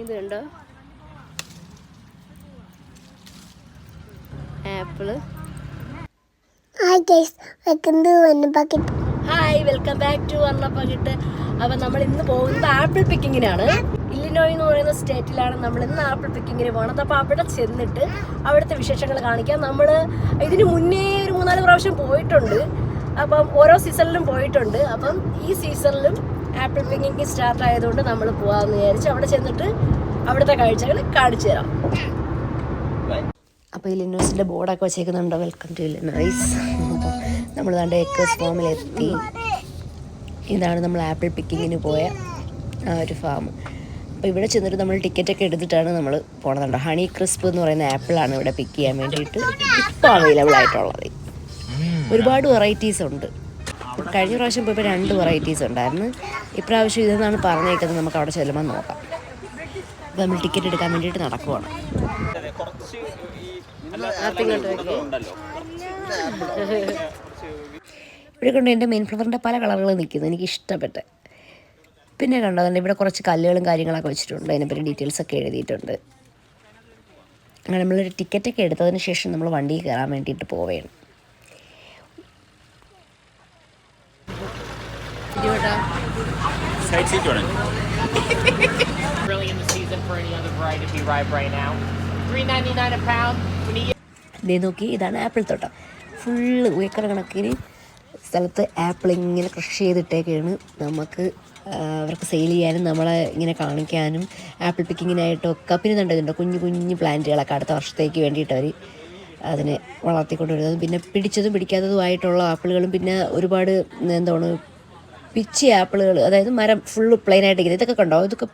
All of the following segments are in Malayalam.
ഇതുണ്ടോ? ആപ്പിൾ. ഹായ് ഗൈസ് വന്ന bucket hi welcome back to Varnappakittu അപ്പം നമ്മൾ ഇന്ന് പോകുന്നത് ആപ്പിൾ പിക്കിങ്ങിനാണ്. ഇല്ലിനോയ് എന്ന് പറയുന്ന സ്റ്റേറ്റിലാണ് നമ്മൾ ഇന്ന് ആപ്പിൾ പിക്കിങ്ങിന് പോകുന്നത് അപ്പോൾ അവിടെ ചെന്നിട്ട് അവിടുത്തെ വിശേഷങ്ങൾ കാണിക്കാം. നമ്മൾ ഇതിന് മുന്നേ ഒരു മൂന്നാൽ പ്രാവശ്യം പോയിട്ടുണ്ട്. അപ്പം ഓരോ സീസണിലും പോയിട്ടുണ്ട്. അപ്പം ഈ സീസണിലും ആപ്പിൾ പിക്കിങ് സ്റ്റാർട്ട് ആയതുകൊണ്ട് നമ്മൾ പോകാമെന്ന് വിചാരിച്ചു അവിടെ ചെന്നിട്ട് അവിടുത്തെ കാഴ്ചകൾ കാണിച്ചു തരാം. അപ്പോൾ ഇലിനോസിന്റെ ബോർഡൊക്കെ വെച്ചേക്കുന്നുണ്ടോ? വെൽക്കം ടു നൈസ് നമ്മൾ ദാണ്ട് ഏക്കേഴ്സ് ഫാമിലെത്തി ഇതാണ് നമ്മൾ ആപ്പിൾ പിക്കിങ്ങിന് പോയ ആ ഒരു ഫാം അപ്പോൾ ഇവിടെ ചെന്നിട്ട് നമ്മൾ ടിക്കറ്റൊക്കെ എടുത്തിട്ടാണ് നമ്മൾ പോണതുണ്ടോ ഹണി ക്രിസ്പ് എന്ന് പറയുന്ന ആപ്പിളാണ് ഇവിടെ പിക്ക് ചെയ്യാൻ വേണ്ടിയിട്ട് ഇപ്പോൾ അവൈലബിൾ ആയിട്ടുള്ളത്. ഒരുപാട് വെറൈറ്റീസ് ഉണ്ട്. കഴിഞ്ഞ പ്രാവശ്യം പോയപ്പോൾ രണ്ട് വെറൈറ്റീസ് ഉണ്ടായിരുന്നു. ഇപ്രാവശ്യം ഇതെന്നാണ് പറഞ്ഞേക്കുന്നത് നമുക്ക് അവിടെ ചെല്ലുമ്പോൾ നോക്കാം. അപ്പോൾ നമ്മൾ ടിക്കറ്റ് എടുക്കാൻ വേണ്ടിയിട്ട് നടക്കുവാണ്. ഇവിടെ കൊണ്ട് എന്റെ മെയിൻ ഫ്ലവറിന്റെ പല കളറുകൾ നിൽക്കുന്നു. എനിക്ക് ഇഷ്ടപ്പെട്ട്. പിന്നെ കണ്ടതുണ്ട് ഇവിടെ കുറച്ച് കല്ലുകളും കാര്യങ്ങളൊക്കെ വെച്ചിട്ടുണ്ട്. അതിനെപ്പറ്റി ഡീറ്റെയിൽസ് ഒക്കെ എഴുതിയിട്ടുണ്ട്. അങ്ങനെ നമ്മളൊരു ടിക്കറ്റൊക്കെ എടുത്തതിന് ശേഷം നമ്മൾ വണ്ടിയിൽ കയറാൻ വേണ്ടിയിട്ട് പോവുകയാണ്. Side seat വേണം. Really in the season for any other variety to be ripe right now. Three ninety nine a pound. ഇതേ നോക്കി ഇതാണ് ആപ്പിൾ തോട്ടം. ഫുള്ള് ഏക്കർ കണക്കിന് സ്ഥലത്ത് ആപ്പിൾ ഇങ്ങനെ കൃഷി ചെയ്തിട്ടേക്കാണ് നമുക്ക് അവർക്ക് സെയിൽ ചെയ്യാനും നമ്മളെ ഇങ്ങനെ കാണിക്കാനും ആപ്പിൾ പിക്കിങ്ങിനായിട്ടും ഒക്കെ. പിന്നെ കണ്ടതുണ്ടോ കുഞ്ഞു കുഞ്ഞു പ്ലാന്റുകളൊക്കെ അടുത്ത വർഷത്തേക്ക് വേണ്ടിയിട്ട് അവർ അതിനെ വളർത്തിക്കൊണ്ട് വരുന്നത് പിന്നെ പിടിച്ചതും പിടിക്കാത്തതുമായിട്ടുള്ള ആപ്പിളുകളും പിന്നെ ഒരുപാട് എന്താണ് പിച്ചി ആപ്പിളുകൾ അതായത് മരം ഫുള്ള് പ്ലെയിനായിട്ട് ഇരിക്കുന്നത്. ഇതൊക്കെ കണ്ടോ? ഇതൊക്കെ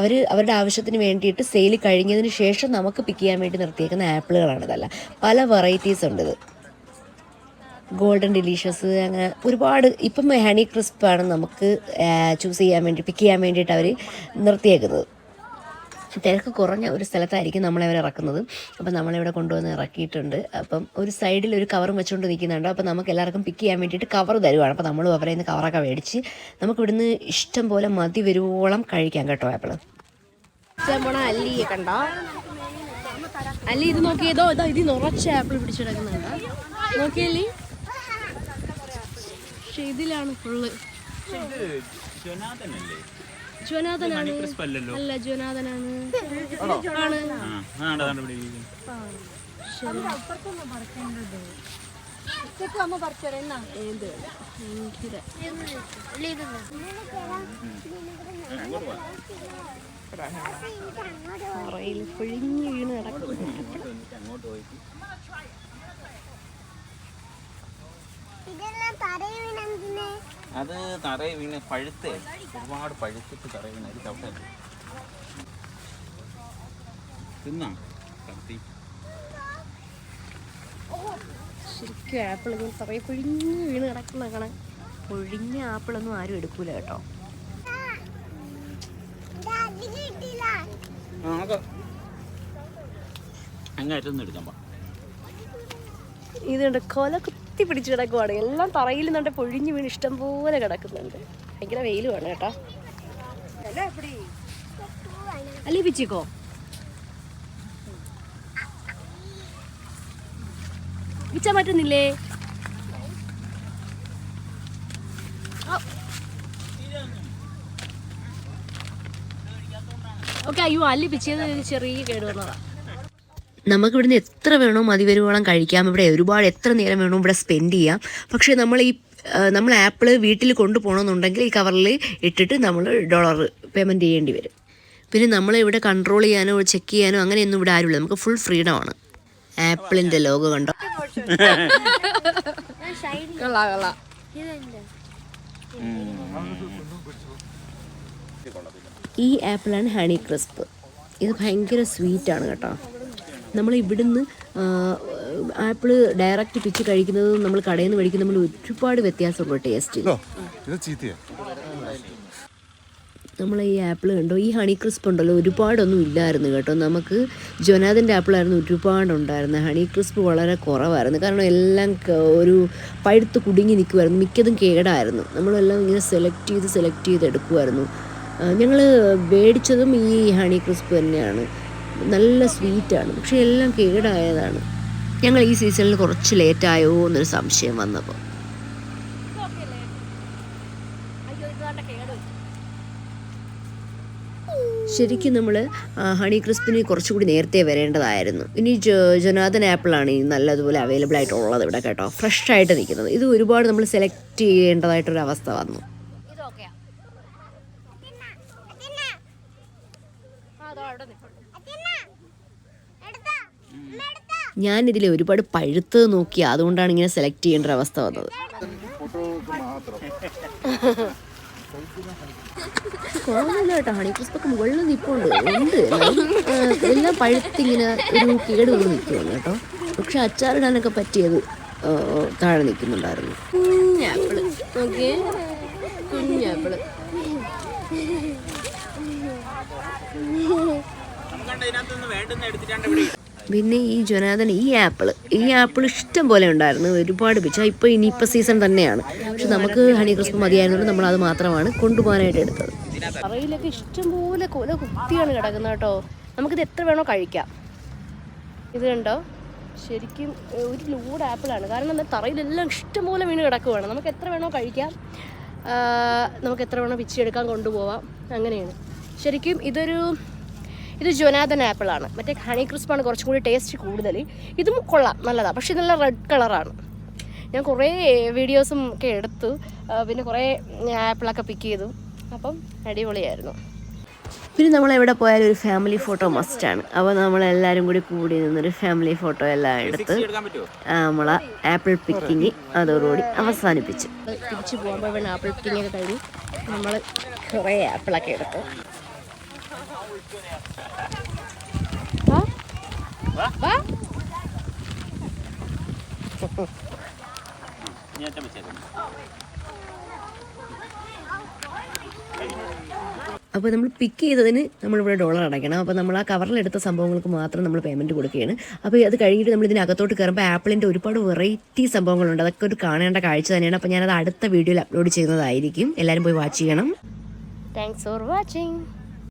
അവർ അവരുടെ ആവശ്യത്തിന് വേണ്ടിയിട്ട് സെയിൽ കഴിഞ്ഞതിന് ശേഷം നമുക്ക് പിക്ക് ചെയ്യാൻ വേണ്ടി നിർത്തിയേക്കുന്ന ആപ്പിളുകളാണ് ഇതല്ല. പല വെറൈറ്റീസ് ഉണ്ട് ഇത്. ഗോൾഡൻ ഡിലീഷ്യസ് അങ്ങനെ ഒരുപാട് ഇപ്പം ഹണി ക്രിസ്പാണ് നമുക്ക് ചൂസ് ചെയ്യാൻ വേണ്ടി പിക്ക് ചെയ്യാൻ വേണ്ടിയിട്ട് അവർ നിർത്തിയേക്കുന്നത്. തിരക്ക് കുറഞ്ഞ ഒരു സ്ഥലത്തായിരിക്കും നമ്മളെ അവർ ഇറക്കുന്നത്. അപ്പം നമ്മളിവിടെ കൊണ്ടുവന്ന് ഇറക്കിയിട്ടുണ്ട്. അപ്പം ഒരു സൈഡിൽ ഒരു കവറും വെച്ചുകൊണ്ട് നിൽക്കുന്നുണ്ട്. അപ്പം നമുക്ക് എല്ലാവർക്കും പിക്ക് ചെയ്യാൻ വേണ്ടിയിട്ട് കവർ തരുവാണ്. അപ്പം നമ്മളും അവരെ നിന്ന് കവറൊക്കെ മേടിച്ച് നമുക്ക് ഇവിടുന്ന് ഇഷ്ടം പോലെ മതി വരുവോളം കഴിക്കാം കേട്ടോ ആപ്പിൾ അല്ലിയെ കണ്ടോ? അല്ലി ഇത് നോക്കിയതോ ഇതാ ഇത് നിറച്ച ആപ്പിൾ പിടിച്ചെടുക്കുന്നുണ്ട്. നോക്കിയല്ലി? പക്ഷെ ഇതിലാണ് ഫുള്ള് അല്ലല്ലോ അല്ല ജോനാഥനാണ് പുഴിഞ്ഞ് വീണ് കിടക്കുന്നു. അത് തറയിൽ വീണ് പഴുത്ത്. ഒരുപാട് പഴുത്തിട്ട് തറയിൽ വീണ്. അത് ചവിട്ടല്ല തിന്നാ? കത്തി ശരിക്കും ആപ്പിൾ ഇങ്ങനെ തറയിൽ പൊഴിഞ്ഞ് വീണ് കിടക്കുന്ന കാണാൻ പൊഴിഞ്ഞ ആപ്പിളൊന്നും ആരും എടുക്കൂല കേട്ടോ. ആ എടുക്കാൻ പാ. ഇതുണ്ട് കൊല കുത്തി പിടിച്ച് കിടക്കുവാണ്. എല്ലാം തറയിൽ നിന്നുണ്ട് പൊഴിഞ്ഞു വീണ് ഇഷ്ടം പോലെ കിടക്കുന്നുണ്ട്. ഭയങ്കര വെയിലുമാണ് കേട്ടോ. അല്ലേ പിച്ചിക്കോ? പിച്ചാൻ പറ്റുന്നില്ലേ? ഓക്കെ അയ്യോ അല്ലി പിച്ചത് ചെറിയ കേട് വന്നതാ. നമുക്ക് ഇവിടുന്ന് എത്ര വേണോ മതി വരുവോളം കഴിക്കാം. ഇവിടെ ഒരുപാട് എത്ര നേരം വേണോ ഇവിടെ സ്പെൻഡ് ചെയ്യാം. പക്ഷേ നമ്മൾ ഈ നമ്മൾ ആപ്പിൾ വീട്ടിൽ കൊണ്ടുപോകണമെന്നുണ്ടെങ്കിൽ ഈ കവറിൽ ഇട്ടിട്ട് നമ്മൾ ഡോളർ പേയ്മെന്റ് ചെയ്യേണ്ടി വരും. പിന്നെ നമ്മളിവിടെ കൺട്രോൾ ചെയ്യാനോ ചെക്ക് ചെയ്യാനോ അങ്ങനെയൊന്നും ഇവിടെ ആരുമില്ല. നമുക്ക് ഫുൾ ഫ്രീഡം ആണ്. ആപ്പിളിന്റെ ലോഗോ കണ്ടോ? ഈ ആപ്പിളാണ് ഹണി ക്രിസ്പ് ഇത് ഭയങ്കര സ്വീറ്റാണ് കേട്ടോ. നമ്മൾ ഇവിടുന്ന് ആപ്പിൾ ഡയറക്റ്റ് പിച്ച് കഴിക്കുന്നത് നമ്മൾ കടയിൽ നിന്ന് മേടിക്കുന്ന നമ്മൾ ഒരുപാട് വ്യത്യാസമുണ്ട് ടേസ്റ്റിൽ നമ്മൾ ഈ ആപ്പിൾ കണ്ടോ? ഈ ഹണി ക്രിസ്പ് ഉണ്ടല്ലോ ഒരുപാടൊന്നും ഇല്ലായിരുന്നു കേട്ടോ. നമുക്ക് ജൊനാഥന്റെ ആപ്പിളായിരുന്നു ഒരുപാടുണ്ടായിരുന്നത്. ഹണി ക്രിസ്പ് വളരെ കുറവായിരുന്നു. കാരണം എല്ലാം ഒരു പഴുത്ത് കുടുങ്ങി നിൽക്കുമായിരുന്നു മിക്കതും കേടായിരുന്നു. നമ്മളെല്ലാം ഇങ്ങനെ സെലക്ട് ചെയ്ത് സെലക്ട് ചെയ്ത് എടുക്കുമായിരുന്നു ഞങ്ങൾ മേടിച്ചതും ഈ ഹണി ക്രിസ്പ് തന്നെയാണ്. നല്ല സ്വീറ്റാണ് പക്ഷെ എല്ലാം കേടായതാണ്. ഞങ്ങൾ ഈ സീസണിൽ കുറച്ച് ലേറ്റായോ എന്നൊരു സംശയം വന്നപ്പോൾ ശരിക്കും നമ്മൾ ഹണി ക്രിസ്പിന് കുറച്ചുകൂടി നേരത്തെ വരേണ്ടതായിരുന്നു. ഇനി ജനാദൻ ആപ്പിളാണ് ഈ നല്ലതുപോലെ അവൈലബിൾ ആയിട്ടുള്ളത് ഇവിടെ കേട്ടോ. ഫ്രഷ് ആയിട്ട് നിൽക്കുന്നത്. ഇത് ഒരുപാട് നമ്മൾ സെലക്ട് ചെയ്യേണ്ടതായിട്ടൊരു അവസ്ഥ വന്നു. ഞാനിതിൽ ഒരുപാട് പഴുത്ത് നോക്കി അതുകൊണ്ടാണ് ഇങ്ങനെ സെലക്ട് ചെയ്യേണ്ട ഒരു അവസ്ഥ വന്നത്. കുഴപ്പമില്ല കേട്ടോ ഹണി ക്രിസ്പൊക്കെ മുകളിൽ നിൽപ്പുണ്ട് ഉണ്ട്. എല്ലാം പഴുത്തിങ്ങനെ ഒരു കേട് വന്ന് നിൽക്കുകയാണ് കേട്ടോ. പക്ഷെ അച്ചാറിടാനൊക്കെ പറ്റിയത് താഴെ നിൽക്കുന്നുണ്ടായിരുന്നു. കുഞ്ഞാപ്പിൾ. നോക്കിയേ. കുഞ്ഞാപ്പിൾ. വേണ്ടുന്ന എടുത്തിട്ടാണ്ട് ഇവിടെ. പിന്നെ ഈ ജൊനാഥൻ ഈ ആപ്പിൾ ഈ ആപ്പിൾ ഇഷ്ടം പോലെ ഉണ്ടായിരുന്നു. ഒരുപാട് പിച്ച ഇപ്പോൾ ഇനിയിപ്പോൾ സീസൺ തന്നെയാണ്. പക്ഷെ നമുക്ക് ഹണി ക്രിസ്പ് മതിയായതുകൊണ്ട് നമ്മൾ അത് മാത്രമാണ് കൊണ്ടുപോകാനായിട്ട് എടുത്തത്. തറയിലൊക്കെ ഇഷ്ടം പോലെ കൊല കുത്തിയാണ് കിടക്കുന്നത് കേട്ടോ. നമുക്കിത് എത്ര വേണോ കഴിക്കാം. ഇത് കണ്ടോ? ശരിക്കും ഒരു ലോഡ് ആപ്പിളാണ് കാരണം എന്താ തറയിലെല്ലാം ഇഷ്ടം പോലെ വീണ് കിടക്കുവാണ്. നമുക്ക് എത്ര വേണോ കഴിക്കാം. നമുക്ക് എത്ര വേണോ പിച്ചെടുക്കാൻ കൊണ്ടുപോവാം. അങ്ങനെയാണ്. ശരിക്കും ഇതൊരു ഇത് ജൊനാഥൻ ആപ്പിളാണ്. മറ്റേ ഹണി ക്രിസ്പാണ് കുറച്ചും കൂടി ടേസ്റ്റ് കൂടുതൽ ഇതും കൊള്ളാം നല്ലതാണ് പക്ഷേ നല്ല റെഡ് കളറാണ് ഞാൻ കുറേ വീഡിയോസും ഒക്കെ എടുത്തു പിന്നെ കുറേ ആപ്പിളൊക്കെ പിക്ക് ചെയ്തു. അപ്പം അടിപൊളിയായിരുന്നു. പിന്നെ നമ്മൾ എവിടെ പോയാലും ഒരു ഫാമിലി ഫോട്ടോ മസ്റ്റാണ് അപ്പോൾ നമ്മളെല്ലാവരും കൂടി കൂടി നിന്നൊരു ഫാമിലി ഫോട്ടോ എല്ലാം എടുത്ത് നമ്മൾ ആ, നമ്മളെ ആപ്പിൾ പിക്കിങ് അതോടുകൂടി അവസാനിപ്പിച്ചു. തിരിച്ചു പോകുമ്പോൾ ആപ്പിൾ പിക്കിങ് ഒക്കെ കഴിഞ്ഞ് നമ്മൾ കുറേ ആപ്പിളൊക്കെ എടുത്തു. അപ്പോൾ നമ്മൾ പിക്ക് ചെയ്തതിന് നമ്മളിവിടെ ഡോളർ അടയ്ക്കണം. അപ്പോൾ നമ്മൾ ആ കവറിലെടുത്ത സംഭവങ്ങൾക്ക് മാത്രം നമ്മൾ പേയ്മെന്റ് കൊടുക്കുകയാണ്. അപ്പോൾ അത് കഴിഞ്ഞിട്ട് നമ്മൾ ഇതിനകത്തോട്ട് കയറുമ്പോൾ ആപ്പിളിന്റെ ഒരുപാട് വെറൈറ്റി സംഭവങ്ങളുണ്ട്. അതൊക്കെ ഒരു കാണേണ്ട കാഴ്ച തന്നെയാണ്. അപ്പോൾ ഞാനത് അടുത്ത വീഡിയോയിൽ അപ്ലോഡ് ചെയ്യുന്നതായിരിക്കും. എല്ലാവരും പോയി വാച്ച് ചെയ്യണം. Thanks for watching